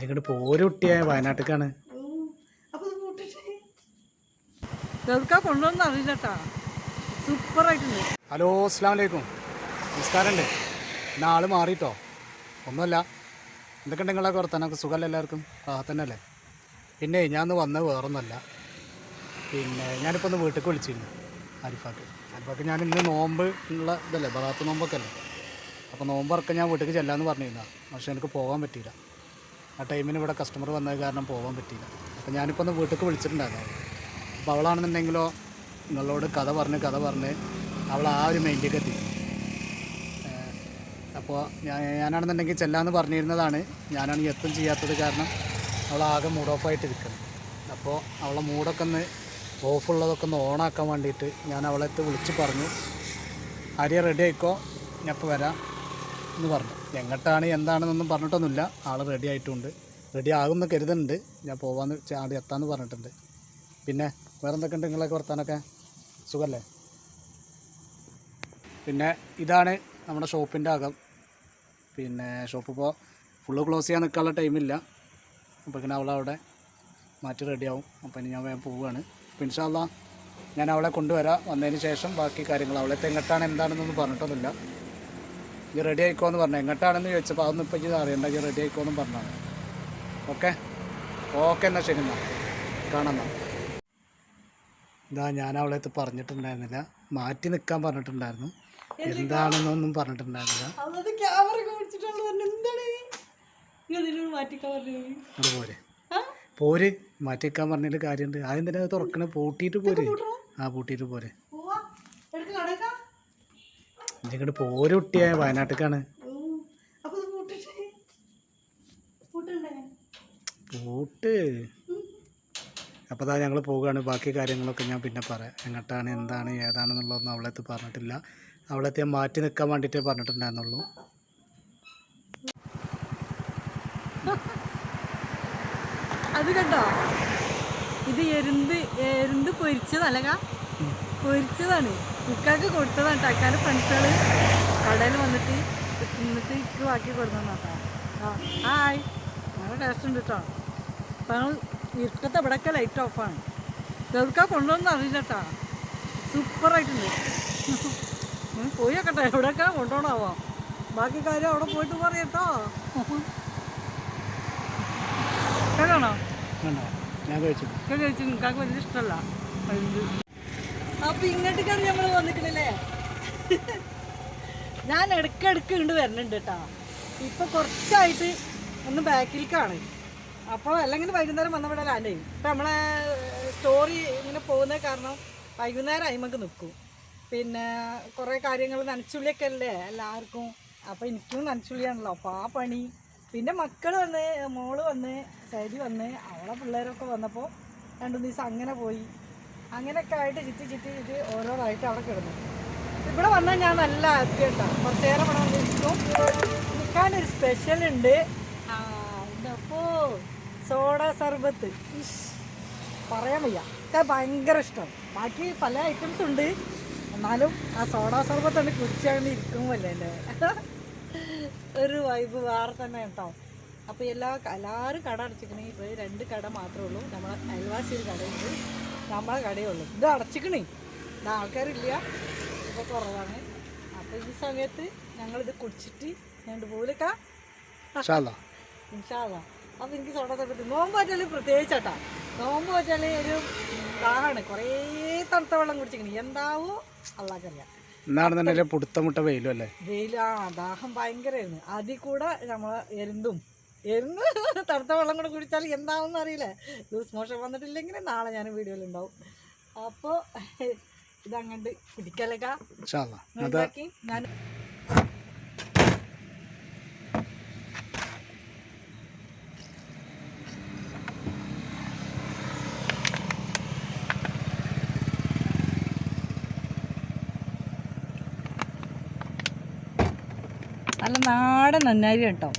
ഇങ്ങോട്ട് വയനാട്ടിലേക്കാണ് എവിടുക്കാ കൊണ്ടുവന്ന് അറിയില്ലട്ടാ. സൂപ്പറായിട്ടുണ്ട്. ഹലോ അസ്സാം വലൈക്കും നമസ്കാരമുണ്ട്. ഇന്ന് ആൾ മാറിയിട്ടോ ഒന്നുമല്ല. എന്തൊക്കെ നിങ്ങളൊക്കെ വർത്താനൊക്കെ സുഖമല്ല എല്ലാവർക്കും? തന്നെ പിന്നെ ഞാൻ ഒന്ന് വന്നത് വേറൊന്നുമല്ല. പിന്നെ ഞാനിപ്പോൾ ഒന്ന് വീട്ടിൽ വിളിച്ചിരുന്നു അരിഫാക്ക്. അരിഫാക്ക് ഞാൻ ഇന്ന് നോമ്പ് ഉള്ള ഇതല്ലേ ബറാത്ത് നോമ്പൊക്കെ അല്ലേ? അപ്പോൾ നോമ്പ് ഇറക്കാൻ ഞാൻ വീട്ടിലേക്ക് ചെല്ലാമെന്ന് പറഞ്ഞിരുന്ന പക്ഷേ എനിക്ക് പോകാൻ പറ്റിയില്ല. ആ ടൈമിന് ഇവിടെ കസ്റ്റമർ വന്നത് കാരണം പോകാൻ പറ്റിയില്ല. അപ്പോൾ ഞാനിപ്പോൾ ഒന്ന് വീട്ടിലേക്ക് വിളിച്ചിട്ടുണ്ടായിരുന്നു. അപ്പോൾ അവളാണെന്നുണ്ടെങ്കിലോ നിങ്ങളോട് കഥ പറഞ്ഞ് കഥ പറഞ്ഞ് അവൾ ആ ഒരു മൈൻഡിലേക്ക് എത്തി. അപ്പോൾ ഞാൻ ഞാനാണെന്നുണ്ടെങ്കിൽ ചെല്ലാന്ന് പറഞ്ഞിരുന്നതാണ്. ഞാനാണെങ്കിൽ എത്തും ചെയ്യാത്തത് കാരണം അവൾ ആകെ മൂഡ് ഓഫ് ആയിട്ട് ഇരിക്കുന്നത് അപ്പോൾ അവളെ മൂഡൊക്കെ ഒന്ന് ഓഫുള്ളതൊക്കെ ഒന്ന് ഓണാക്കാൻ വേണ്ടിയിട്ട് ഞാൻ അവളെ വിളിച്ച് പറഞ്ഞു. ആര്യ റെഡി ആയിക്കോ? ഞാൻ ഇപ്പോൾ വരാം. എന്ന് പറഞ്ഞു. എങ്ങോട്ടാണ് എന്താണെന്നൊന്നും പറഞ്ഞിട്ടൊന്നുമില്ല. ആൾ റെഡി ആയിട്ടുണ്ട്. റെഡി ആകുമെന്ന് കരുതുന്നുണ്ട്. ഞാൻ പോവാന്ന് ചാടി എത്താമെന്ന് പറഞ്ഞിട്ടുണ്ട്. പിന്നെ വേറെ എന്തൊക്കെ ഉണ്ട് നിങ്ങളൊക്കെ വർത്താനൊക്കെ? സുഖമല്ലേ പിന്നെ ഇതാണ് നമ്മുടെ ഷോപ്പിന്റെ അകം. പിന്നെ ഷോപ്പ് ഇപ്പോൾ ഫുള്ള് ക്ലോസ് ചെയ്യാൻ നിൽക്കാനുള്ള ടൈമില്ല അപ്പോൾ പിന്നെ അവളവിടെ മാറ്റി റെഡിയാവും അപ്പോൾ ഇനി ഞാൻ വേഗം പോവുകയാണ് അപ്പോൾ ഞാൻ അവളെ കൊണ്ടുവരാം. വന്നതിന് ശേഷം ബാക്കി കാര്യങ്ങൾ അവളെ എങ്ങോട്ടാണ് എന്താണെന്നൊന്നും പറഞ്ഞിട്ടൊന്നുമില്ല. ഇത് റെഡി ആയിക്കോ എന്ന് പറഞ്ഞു. എങ്ങോട്ടാണെന്ന് ചോദിച്ചപ്പോൾ അതൊന്നും ഇപ്പം ഇത് അറിയണ്ട ഇത് റെഡി ആയിക്കോ എന്നും പറഞ്ഞാണ് ഓക്കെ ഓക്കെ എന്നാൽ ശരി എന്നാൽ കാണാം ഇതാ ഞാൻ അവളെ അടുത്ത് പറഞ്ഞിട്ടുണ്ടായിരുന്നില്ല. മാറ്റി നിൽക്കാൻ പറഞ്ഞിട്ടുണ്ടായിരുന്നു. എന്താണെന്നൊന്നും പറഞ്ഞിട്ടുണ്ടായിരുന്നില്ല. അത് പോരെ. പോര്. മാറ്റിക്കാൻ പറഞ്ഞതിൽ കാര്യമുണ്ട്. ആദ്യം തന്നെ അത് തുറക്കണേ? പൂട്ടിയിട്ട് പോര്. ആ പൂട്ടിയിട്ട് പോരെ. ഇങ്ങോട്ട് പോരു കുട്ടിയായ വയനാട്ടിലേക്കാണ് പൂട്ട്. അപ്പോൾ അതാ ഞങ്ങൾ പോവുകയാണ് ബാക്കി കാര്യങ്ങളൊക്കെ ഞാൻ പിന്നെ പറയാം. എങ്ങോട്ടാണ് എന്താണ് ഏതാണെന്നുള്ളതൊന്നും അവളെത്ത് പറഞ്ഞിട്ടില്ല. അവളെത്ത് ഞാൻ മാറ്റി നിൽക്കാൻ വേണ്ടിയിട്ടേ പറഞ്ഞിട്ടുണ്ടായിരുന്നുള്ളൂ. അത് കണ്ടോ? ഇത് എരുന്ത് എരുന്ത് പൊരിച്ചതല്ല പൊരിച്ചതാണ്. ഇക്കാക്ക് കൊടുത്തതാണ് കേട്ടോ അക്കാന്റെ ഫ്രണ്ട്സുകൾ കടയിൽ വന്നിട്ട് തിന്നിട്ട് ഇക്ക് ബാക്കി കൊടുത്തതാ ആ ഹായ്. നല്ല ടേസ്റ്റ് ഉണ്ട് കേട്ടോ അപ്പം ഞങ്ങൾ ഇരുട്ടത്തെ ഇവിടെയൊക്കെ ലൈറ്റ് ഓഫാണ് എവിടുക്കാ കൊണ്ടുവന്ന് അറിയില്ല കേട്ടോ സൂപ്പറായിട്ടുണ്ട് ആയിട്ടുണ്ട്. പോയി നോക്കട്ടെ. എവിടെയൊക്കെ കൊണ്ടുപോകണാവോ? ബാക്കി കാര്യം അവിടെ പോയിട്ട് പറയട്ടോ കേട്ടോ. കേട്ടോ ഞാൻ കഴിച്ചു കഴിച്ചു നിങ്ങൾക്ക് വലിയ ഇഷ്ടമല്ല അപ്പൊ ഇങ്ങോട്ടേക്കാണ് നമ്മൾ വന്നിട്ടില്ലേ ഞാൻ ഇടയ്ക്കിടയ്ക്ക് ഇങ്ങോട്ട് വരുന്നുണ്ട് കേട്ടോ ഇപ്പൊ കുറച്ചായിട്ട് ഒന്ന് ബാക്കിലേക്കാണ് അപ്പോൾ അല്ലെങ്കിൽ വൈകുന്നേരം വന്നവിടെ ലാൻഡേ ഇപ്പം നമ്മളെ സ്റ്റോറി ഇങ്ങനെ പോകുന്നത് കാരണം വൈകുന്നേരം അയിമക്ക് നിൽക്കും പിന്നെ കുറേ കാര്യങ്ങൾ നനച്ചുള്ളിയൊക്കെ അല്ലേ എല്ലാവർക്കും? അപ്പോൾ എനിക്കും നനച്ചുള്ളിയാണല്ലോ. അപ്പോൾ ആ പണി. പിന്നെ മക്കൾ വന്ന് മോൾ വന്ന് ശരി വന്ന് അവളെ പിള്ളേരൊക്കെ വന്നപ്പോൾ രണ്ടു ദിവസം അങ്ങനെ പോയി. അങ്ങനെയൊക്കെ ആയിട്ട് ചിറ്റി ചിറ്റി ചിറ്റി ഓരോന്നായിട്ട് അവിടെ കിടന്നു. ഇവിടെ വന്നാൽ ഞാൻ നല്ല ഹാപ്പി കേട്ടോ കുറച്ച് നേരം നിൽക്കാനൊരു സ്പെഷ്യൽ ഉണ്ട്. ഇതപ്പോ സോഡ സർബത്ത്. പറയാൻ വയ്യ. എനിക്ക് ഭയങ്കര ഇഷ്ടം ബാക്കി പല ഐറ്റംസ് ഉണ്ട്. എന്നാലും ആ സോഡ സർബത്ത് ഉണ്ട് കുടിച്ചാണ്ട് ഇരിക്കുമല്ലേ എന്റെ? ഒരു വൈബ് വേറെ തന്നെ കേട്ടോ. അപ്പോൾ എല്ലാ എല്ലാവരും കട അടച്ചിക്കണേ ഇപ്പോൾ രണ്ട് കട മാത്രമേ ഉള്ളൂ. നമ്മളെ അയൽവാസി ഒരു കടയുണ്ട്. നമ്മളെ കടയേ ഉള്ളൂ ഇത് അടച്ചിക്കണേ. ഇത് ആൾക്കാരില്ല. ഇപ്പോൾ കുറവാണ്. അപ്പോൾ ഈ സമയത്ത് ഞങ്ങളിത് കുടിച്ചിട്ട് ഞണ്ട് പോലെക്കാ ഷാല്ല ഇൻഷാല്ല അപ്പോൾ എനിക്ക് സോഡ സർബത്ത് നോമ്പ് പറ്റാൽ പ്രത്യേകിച്ചാട്ടാ. നോമ്പ് പറ്റാൽ ഒരു ദാഹാണ് കുറേ തണുത്ത വെള്ളം കുടിച്ചിരിക്കണം എന്താവോ അള്ളാക്കറിയാം. എന്നാണെന്നുണ്ടെങ്കിൽ പുടുത്തമുട്ട വെയിലും അല്ലേ? വെയിലാ. ദാഹം ഭയങ്കരമായിരുന്നു അതിൽ കൂടെ നമ്മളെ എരുന്തും എരുന്ന് തണുത്ത വെള്ളം കൂടെ കുടിച്ചാൽ എന്താവും അറിയില്ല. ലൂസ് മോഷൻ വന്നിട്ടില്ലെങ്കിൽ നാളെ ഞാൻ വീഡിയോയിൽ ഉണ്ടാവും അപ്പോൾ ഇതങ്ങണ്ട് കുടിക്കലേക്കാ ഞാൻ നല്ല നാടൻ നന്നാരി കേട്ടോ.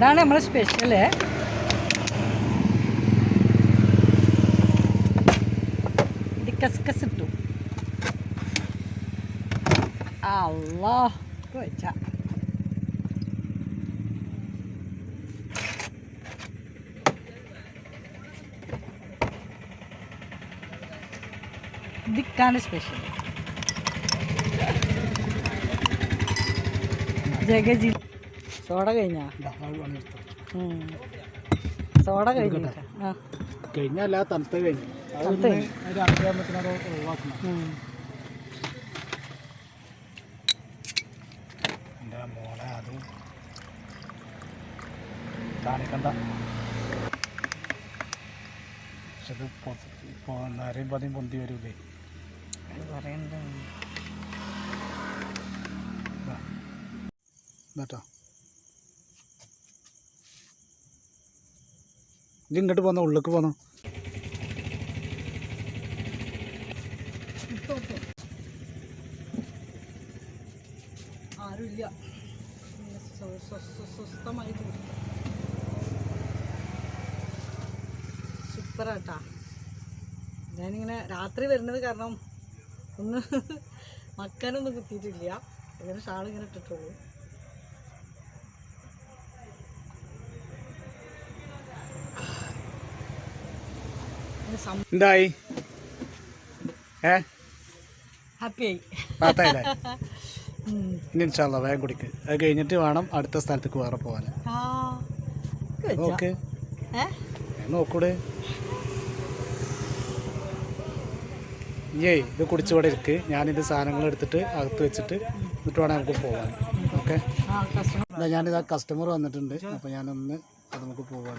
ഇതാണ് നമ്മളെ സ്പെഷ്യൽ ഇത് കസ്കസ് ഇട്ടു അല്ലോ വെച്ച. ദിക്കാണ് സ്പെഷ്യൽ ജഗജി സോഡ കഴിഞ്ഞാ. സോഡ കഴിഞ്ഞിട്ടാ ആ. കഴിഞ്ഞല്ല തണുത്ത കഴിഞ്ഞു. എന്റെ മോളെ അത് കാണിക്കണ്ട. പക്ഷെ ഇത് നേരെയും പതിയും പൊന്തി വരൂലേ. പറയണ്ട. എന്നിട്ടോ ഇത് ഇങ്ങോട്ട് പോന്നോ. ഉള്ളിലേക്ക് പോന്നോ ആരുമില്ല സൂപ്പറാട്ടാ. ഞാനിങ്ങനെ രാത്രി വരുന്നത് കാരണം ഒന്ന് മക്കാനൊന്നും കുത്തിയിട്ടില്ല ഇങ്ങനെ ഷാളിങ്ങനെ ഇട്ടിട്ടുള്ളൂ. എന്തായി? ഏ? ഹാപ്പിയായി പാത്തായില്ലേ ഇനി ഇൻഷാല്ല വേഗം കുടിക്ക്. അത് കഴിഞ്ഞിട്ട് വേണം അടുത്ത സ്ഥലത്തേക്ക് വേറെ പോകാൻ. കഴിച്ചാ? നോക്ക് നോക്കൂടെ. ഏയ് ഇത് കുടിച്ചിവിടെ ഇരിക്ക്. ഞാനിത് സാധനങ്ങൾ എടുത്തിട്ട് അകത്ത് വെച്ചിട്ട് എന്നിട്ട് വേണം നമുക്ക് പോകാൻ. ഓക്കെ? ഞാനിത് ആ കസ്റ്റമർ വന്നിട്ടുണ്ട്. അപ്പോൾ ഞാനൊന്ന് അത് നമുക്ക് പോകാൻ.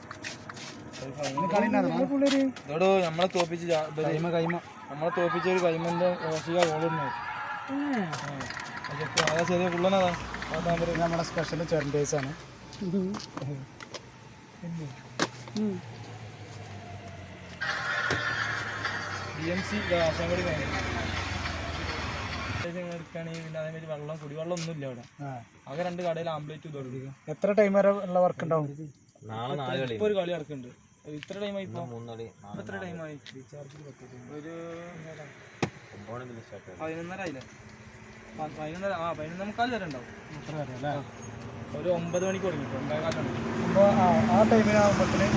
ജാ- തോപ്പിച്ച് കൈമ കൈമ. നമ്മളെ തോപ്പിച്ച ഒരു കൈമന്റെ ഓസിക ഓടുന്നു. അതാ ചെറിയ പുള്ളനതാ ഇത് നമ്മുടെ സ്പെഷ്യൽ ചെറണ്ടേസ് ആണ്. ബി എം സി ആശാൻ കൂടി കഴിഞ്ഞു എടുക്കുകയാണെങ്കിൽ പിന്നെ അതേമാതിരി വെള്ളം കുടിവെള്ളം ഒന്നും ഇല്ല അവിടെ. ആകെ രണ്ട് കടയിൽ ഇതോടുക എത്ര ടൈം വരെ ഉള്ള വർക്ക് ഉണ്ടാവും? ഇപ്പൊ ഒരു കളി നടക്കുന്നുണ്ട്. ഇത്ര ടൈമായി ഇപ്പൊ? എത്ര ടൈമായി ഒരു പതിനൊന്നര ആയില്ലേ? പതിനൊന്നര ആ പതിനൊന്നര മുക്കാൽ വരെ ഉണ്ടാവും. എത്ര വരെ അല്ലേ? ഒരു ഒമ്പത് മണിക്ക് തുടങ്ങി ഒമ്പതേ അപ്പോൾ ആ ടൈമിനാകുമ്പോഴത്തേന്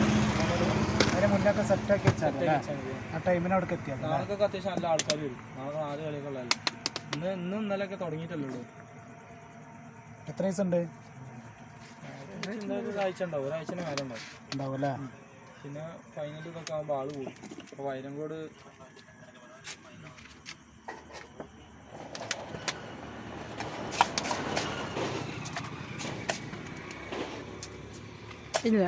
അതിന് മുന്നൊക്കെ സെറ്റാക്കി വെച്ചാൽ ആ ടൈമിന് അവിടെ എത്തിയാൽ നാളെക്കൊക്കെ അത്യാവശ്യം നല്ല ആൾക്കാർ വരും. നാളെ നാല് കളിയൊക്കെ ഉള്ളതല്ലേ? ഇന്ന് ഇന്നും ഇന്നലെയൊക്കെ തുടങ്ങിയിട്ടല്ലേ ഉള്ളൂ. എത്ര ദിവസം ഉണ്ട്? ഒരാഴ്ച ഉണ്ടാവും. ഒരാഴ്ച മേലെ ഉണ്ടാവും. ഉണ്ടാവും അല്ലേ? പിന്നെ ഫൈനൽ ഇതൊക്കെ ആകുമ്പോൾ ആൾ പോകും അപ്പോൾ വൈരങ്കോട് ഇല്ല.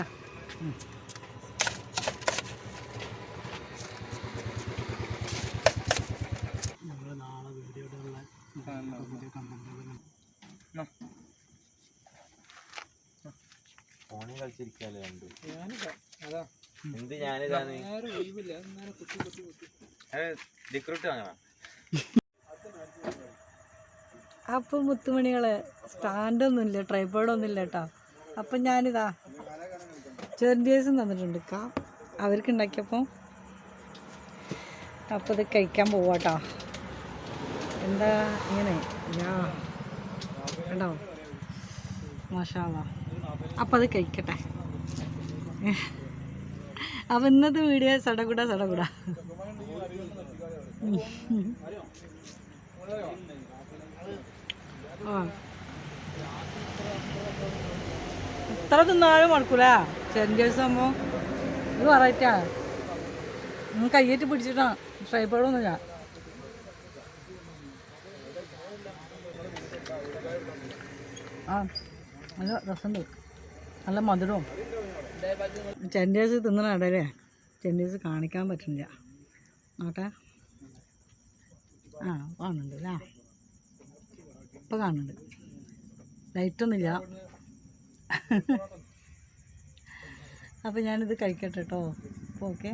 നമ്മൾ നാളെ വീഡിയോ ഫോണിൽ കളിച്ചിരിക്കാല്ലേ രണ്ടു അതാ. എന്ത് ഞാനിതാണ്? ഡിക്രൂട്ട് വാങ്ങണം. അപ്പം മുത്തുമണികളെ സ്റ്റാൻഡൊന്നും ഇല്ല ട്രൈപ്പോഡൊന്നും ഇല്ല കേട്ടോ. അപ്പം ഞാനിതാ ചെറിയസും തന്നിട്ടുണ്ട്. കാ അവർക്ക് ഉണ്ടാക്കിയപ്പോൾ അപ്പോൾ ഇത് കഴിക്കാൻ പോവാട്ടോ എന്താ ഇങ്ങനെ? ഞാ കണ്ടോ? മാഷാവാ അപ്പോൾ അത് കഴിക്കട്ടെ. അപ്പോൾ ഇന്നത്തെ വീഡിയോ സടകുട സടകുട. ഇത്ര തിന്നാലും മടക്കൂല. ചെറിയ സംഭവം ഇത് വെറൈറ്റിയാണ് കയ്യേറ്റ് പിടിച്ചിട്ടാ. ഞാൻ ആ നല്ല രസമുണ്ട്. നല്ല മധുരവും. ചെൻഡേഴ്സ് തിന്നണ ഇടയിലേ ചെൻഡേഴ്സ് കാണിക്കാൻ പറ്റില്ല നോട്ടെ ആ കാണുന്നുണ്ട് അല്ലേ ഇപ്പം കാണുന്നുണ്ട്. ലൈറ്റൊന്നുമില്ല. അപ്പം ഞാനിത് കഴിക്കട്ടെ കേട്ടോ അപ്പോൾ ഓക്കെ.